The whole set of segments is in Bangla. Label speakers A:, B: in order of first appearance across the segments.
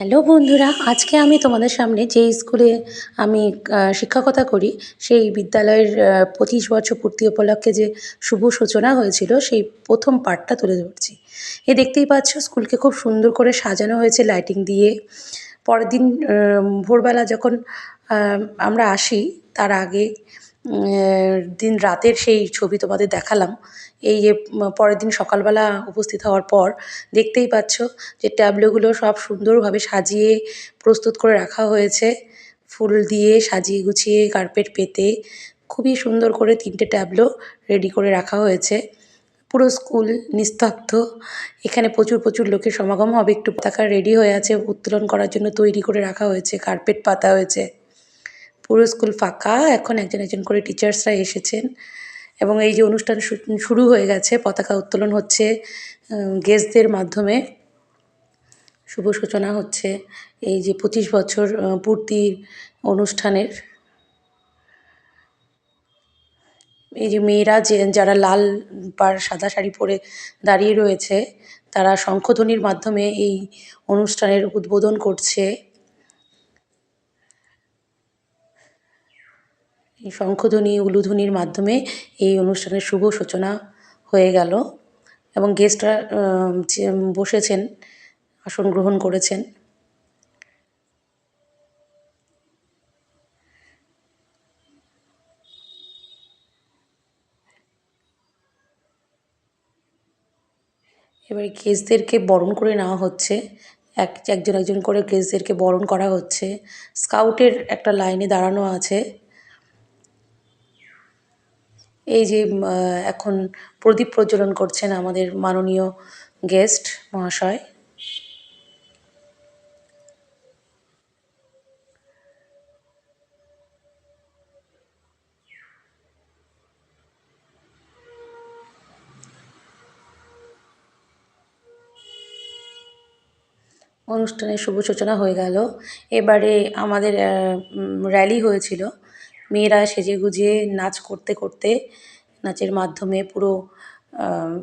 A: হ্যালো বন্ধুরা, আজকে আমি তোমাদের সামনে যে স্কুলে আমি শিক্ষকতা করি, সেই বিদ্যালয়ের পঁচিশ বছর পূর্তি উপলক্ষে যে শুভ সূচনা হয়েছিল, সেই প্রথম পার্টটা তুলে ধরছি। এ দেখতেই পাচ্ছ, স্কুলকে খুব সুন্দর করে সাজানো হয়েছে লাইটিং দিয়ে। পরের দিন ভোরবেলা যখন আমরা আসি, তার আগে দিন রাতের সেই ছবি তোমাদের দেখালাম। এই যে পরের দিন সকালবেলা উপস্থিত হওয়ার পর দেখতেই পাচ্ছ যে ট্যাবলোগুলো সব সুন্দরভাবে সাজিয়ে প্রস্তুত করে রাখা হয়েছে। ফুল দিয়ে সাজিয়ে গুছিয়ে কার্পেট পেতে খুবই সুন্দর করে তিনটে ট্যাবলো রেডি করে রাখা হয়েছে। পুরো স্কুল নিস্তব্ধ। এখানে প্রচুর প্রচুর লোকের সমাগম হবে। একটু পতাকা রেডি হয়ে আছে, উত্তোলন করার জন্য তৈরি করে রাখা হয়েছে, কার্পেট পাতা হয়েছে। পুরো স্কুল ফাঁকা, এখন একজন একজন করে টিচার্সরা এসেছেন। এবং এই যে অনুষ্ঠান শুরু হয়ে গেছে, পতাকা উত্তোলন হচ্ছে গেস্টদের মাধ্যমে। শুভ সূচনা হচ্ছে এই যে পঁচিশ বছর পূর্তির অনুষ্ঠানের। এই যে মেয়েরা যে, যারা লাল পাড়, সাদা শাড়ি পরে দাঁড়িয়ে রয়েছে, তারা শঙ্খধ্বনির মাধ্যমে এই অনুষ্ঠানের উদ্বোধন করছে। এই শঙ্খধ্বনি, উলুধ্বনির মাধ্যমে এই অনুষ্ঠানের শুভ সূচনা হয়ে গেল এবং গেস্টরা বসেছেন, আসন গ্রহণ করেছেন। এবারে গেস্টদেরকে বরণ করে নেওয়া হচ্ছে। এক, একজন একজন করে গেস্টদেরকে বরণ করা হচ্ছে। স্কাউটের একটা লাইনে দাঁড়ানো আছে। এই যে এখন প্রদীপ প্রজ্বলন করছেন আমাদের মাননীয় গেস্ট মহাশয়। অনুষ্ঠানের শুভ সূচনা হয়ে গেল। এবারে আমাদের র্যালি হয়েছিল। মেয়েরা সেজে গুজে নাচ করতে করতে নাচের মাধ্যমে পুরো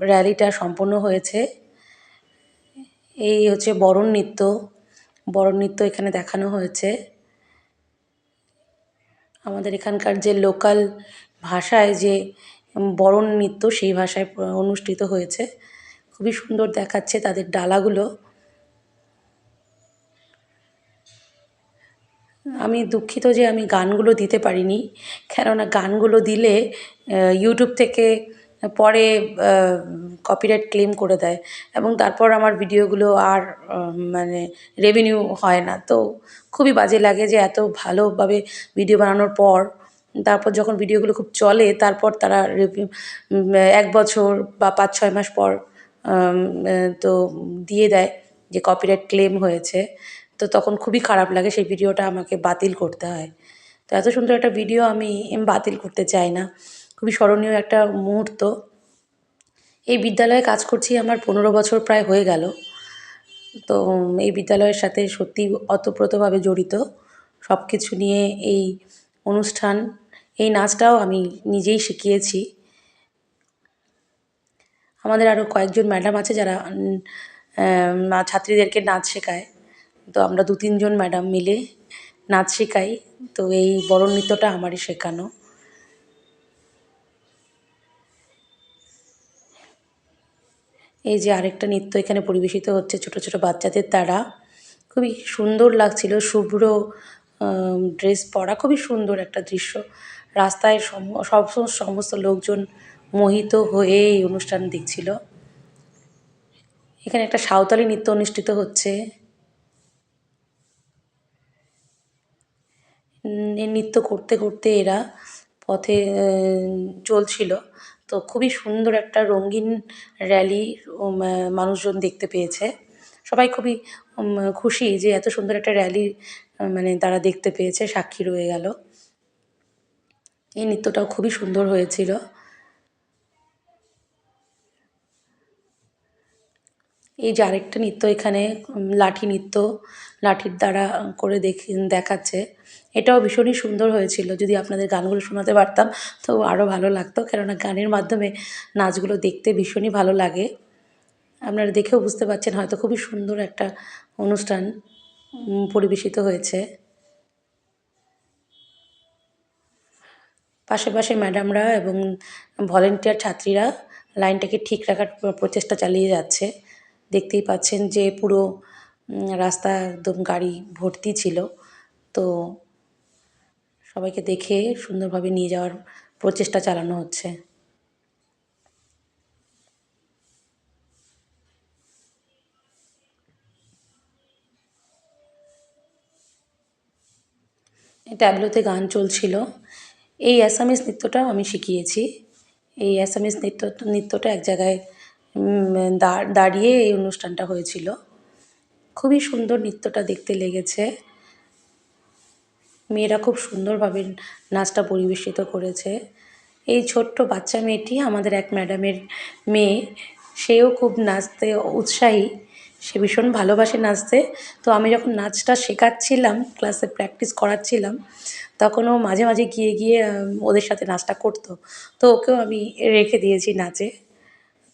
A: র্যালিটা সম্পন্ন হয়েছে। এই হচ্ছে বরণ নৃত্য। বরণ নৃত্য এখানে দেখানো হয়েছে। আমাদের এখানকার যে লোকাল ভাষায় যে বরণ নৃত্য, সেই ভাষায় অনুষ্ঠিত হয়েছে। খুবই সুন্দর দেখাচ্ছে তাদের ডালাগুলো। আমি দুঃখিত যে আমি গানগুলো দিতে পারিনি। কেননা গানগুলো দিলে ইউটিউব থেকে পরে কপিরাইট ক্লেম করে দেয়। এবং তারপর আমার ভিডিওগুলো আর মানে রেভিনিউ হয় না। তো খুবই বাজে লাগে যে এত ভালোভাবে ভিডিও বানানোর পর, তারপর যখন ভিডিওগুলো খুব চলে, তারপর তারা এক বছর বা পাঁচ, ছয় মাস পর তো দিয়ে দেয় যে কপিরাইট ক্লেম হয়েছে। তো তখন খুবই খারাপ লাগে সেই ভিডিওটা আমাকে বাতিল করতে হয়। তো এত সুন্দর একটা ভিডিও আমি বাতিল করতে চাই না। খুবই স্মরণীয় একটা মুহূর্ত। এই বিদ্যালয়ে কাজ করছি আমার পনেরো বছর প্রায় হয়ে গেল। তো এই বিদ্যালয়ের সাথে সত্যি অতপ্রতভাবে জড়িত। সব কিছু নিয়ে এই অনুষ্ঠান, এই নাচটাও আমি নিজেই শিখিয়েছি। আমাদের আরও কয়েকজন ম্যাডাম আছে যারা ছাত্রীদেরকে নাচ শেখায়। তো আমরা দু তিনজন ম্যাডাম মিলে নাচ শেখাই। তো এই বরণ নৃত্যটা আমারই শেখানো। এই যে আরেকটা নৃত্য এখানে পরিবেশিত হচ্ছে ছোট ছোট বাচ্চাদের দ্বারা খুবই সুন্দর লাগছিল, শুভ্র ড্রেস পরা, খুবই সুন্দর একটা দৃশ্য। রাস্তায় সব সমস্ত লোকজন মোহিত হয়ে এই অনুষ্ঠান দেখছিল। এখানে একটা সাঁওতালি নৃত্য অনুষ্ঠিত হচ্ছে। নৃত্য করতে করতে এরা পথে চলছিল। তো খুবই সুন্দর একটা রঙিন র্যালি মানুষজন দেখতে পেয়েছে। সবাই খুবই খুশি যে এত সুন্দর একটা র্যালি মানে তারা দেখতে পেয়েছে, সাক্ষী রয়ে গেল। এই নৃত্যটাও খুবই সুন্দর হয়েছিল। এই যে আরেকটা নৃত্য এখানে লাঠি নৃত্য, লাঠির দ্বারা করে দেখি, দেখাচ্ছে। এটাও ভীষণই সুন্দর হয়েছিল। যদি আপনাদের গানগুলো শোনাতে পারতাম, তো আরও ভালো লাগতো। কেননা গানের মাধ্যমে নাচগুলো দেখতে ভীষণই ভালো লাগে। আপনারা দেখেও বুঝতে পারছেন, হয়তো খুবই সুন্দর একটা অনুষ্ঠান পরিবেশিত হয়েছে। পাশে পাশে ম্যাডামরা এবং ভলেন্টিয়ার ছাত্রীরা লাইনটাকে ঠিক রাখার প্রচেষ্টা চালিয়ে যাচ্ছে। দেখতেই পাচ্ছেন যে পুরো রাস্তা একদম গাড়ি ভর্তি ছিল। তো সবাইকে দেখে সুন্দরভাবে নিয়ে যাওয়ার প্রচেষ্টা চালানো হচ্ছে। ট্যাবলোতে গান চলছিল। এই অ্যাসামিস নৃত্যটাও আমি শিখিয়েছি। এই অ্যাসামিস নৃত্য, নৃত্যটা এক জায়গায় দাঁড়িয়ে এই অনুষ্ঠানটা হয়েছিল। খুবই সুন্দর নৃত্যটা দেখতে লেগেছে। মেয়েরা খুব সুন্দরভাবে নাচটা পরিবেশিত করেছে। এই ছোট্ট বাচ্চা মেয়েটি আমাদের এক ম্যাডামের মেয়ে, সেও খুব নাচতে উৎসাহী, সে ভীষণ ভালোবাসে নাচতে। তো আমি যখন নাচটা শেখাচ্ছিলাম, ক্লাসে প্র্যাকটিস করাচ্ছিলাম, তখন ও মাঝে মাঝে গিয়ে গিয়ে ওদের সাথে নাচটা করতো। তো ওকেও আমি রেখে দিয়েছি নাচে।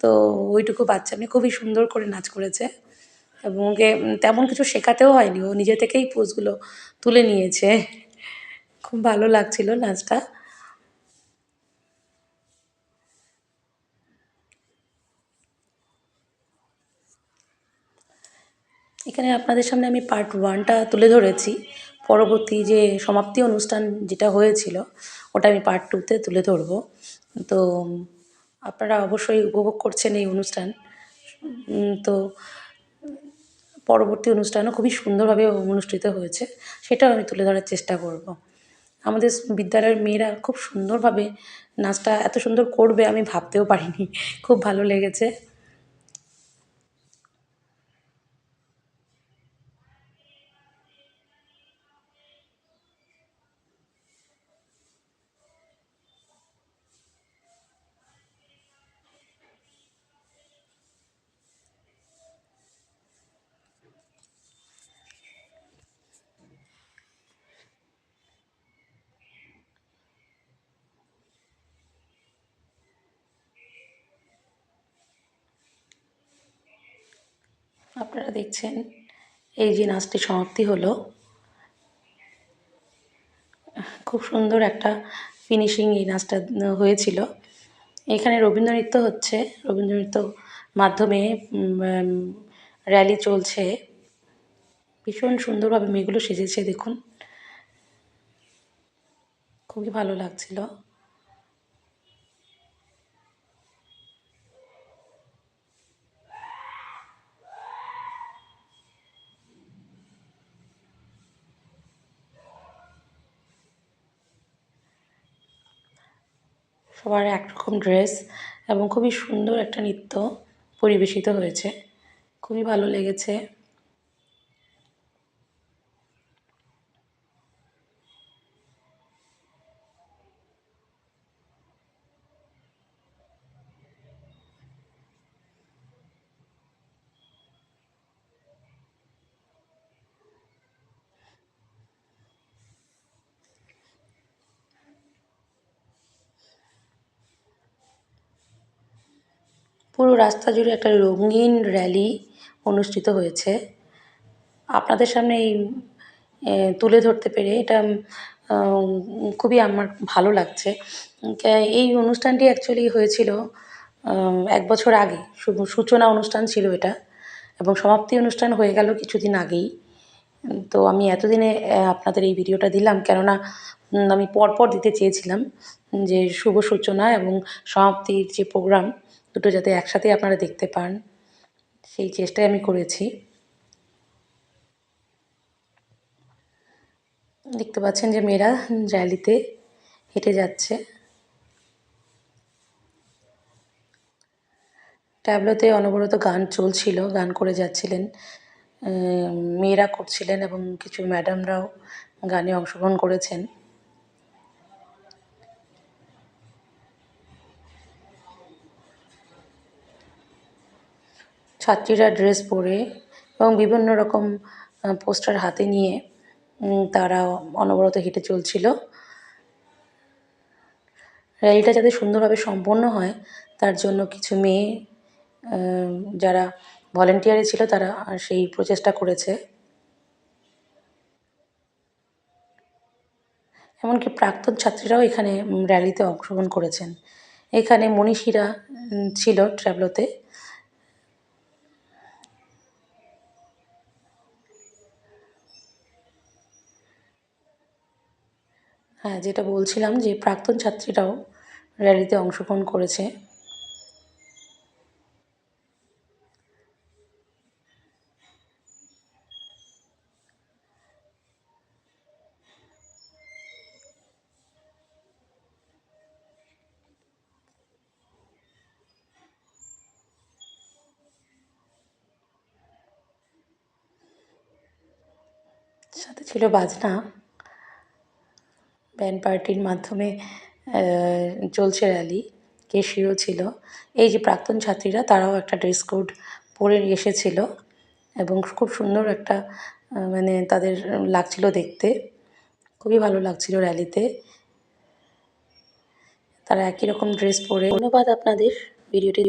A: তো ওইটুকু বাচ্চা। মেয়ে খুবই সুন্দর করে নাচ করেছে এবং ওকে তেমন কিছু শেখাতেও হয়নি। ও নিজে থেকেই পোজগুলো তুলে নিয়েছে। খুব ভালো লাগছিল নাচটা। এখানে আপনাদের সামনে আমি পার্ট ওয়ানটা তুলে ধরেছি। পরবর্তী যে সমাপ্তি অনুষ্ঠান যেটা হয়েছিল, ওটা আমি পার্ট টুতে তুলে ধরবো। তো আপনারা অবশ্যই উপভোগ করছেন এই অনুষ্ঠান। তো পরবর্তী অনুষ্ঠানও খুবই সুন্দরভাবে অনুষ্ঠিত হয়েছে, সেটাও আমি তুলে ধরার চেষ্টা করব। আমাদের বিদ্যালয়ের মেয়েরা খুব সুন্দরভাবে নাচটা এত সুন্দর করবে আমি ভাবতেও পারিনি। খুব ভালো লেগেছে। আপনারা দেখছেন এই যে নাচটি সমাপ্তি হলো। খুব সুন্দর একটা ফিনিশিং এই নাচটা হয়েছিল। এখানে রবীন্দ্র নৃত্য হচ্ছে। রবীন্দ্র নৃত্য মাধ্যমে র্যালি চলছে। ভীষণ সুন্দরভাবে মেয়েগুলো সেজেছে, দেখুন। খুবই ভালো লাগছিল। সবার একরকম ড্রেস এবং খুবই সুন্দর একটা নৃত্য পরিবেশিত হয়েছে। খুবই ভালো লেগেছে। পুরো রাস্তা জুড়ে একটা রঙিন র্যালি অনুষ্ঠিত হয়েছে। আপনাদের সামনে এই তুলে ধরতে পেরে এটা খুবই আমার ভালো লাগছে। এই অনুষ্ঠানটি অ্যাকচুয়ালি হয়েছিল এক বছর আগে। সূচনা অনুষ্ঠান ছিল এটা এবং সমাপ্তি অনুষ্ঠান হয়ে গেল কিছুদিন আগেই। তো আমি এতদিনে আপনাদের এই ভিডিওটা দিলাম কেননা আমি পরপর দিতে চেয়েছিলাম যে শুভ সূচনা এবং সমাপ্তির যে প্রোগ্রাম দুটো যাতে একসাথে আপনারা দেখতে পান, সেই চেষ্টাই আমি করেছি। দেখতে পাচ্ছেন যে মেয়েরা র্যালিতে হেঁটে যাচ্ছে। ট্যাবলোতে অনবরত গান চলছিল, গান করে যাচ্ছিলেন মেয়েরা করছিলেন এবং কিছু ম্যাডামরাও গানে অংশগ্রহণ করেছেন। ছাত্রীরা ড্রেস পরে এবং বিভিন্ন রকম পোস্টার হাতে নিয়ে তারা অনবরত হেঁটে চলছিল। র্যালিটা যাতে সুন্দরভাবে সম্পন্ন হয়, তার জন্য কিছু মেয়ে যারা ভলেন্টিয়ারে ছিল, তারা সেই প্রচেষ্টা করেছে। এমনকি প্রাক্তন ছাত্রীরাও এখানে র্যালিতে অংশগ্রহণ করেছেন। এখানে মনীষীরা ছিল ট্র্যাভেলোতে হ্যাঁ যেটা বলছিলাম যে প্রাক্তন ছাত্রীরাও র্যালিতে অংশগ্রহণ করেছে। সাথে ছিল বাজনা। ব্যান্ড পার্টির মাধ্যমে চলছে র্যালি কেশিও ছিল। এই যে প্রাক্তন ছাত্রীরা, তারাও একটা ড্রেস কোড পরে এসেছিল এবং খুব সুন্দর একটা মানে তাদের লাগছিল দেখতে। খুবই ভালো লাগছিল র্যালিতে তারা একই রকম ড্রেস পরে। ধন্যবাদ আপনাদের। ভিডিওটি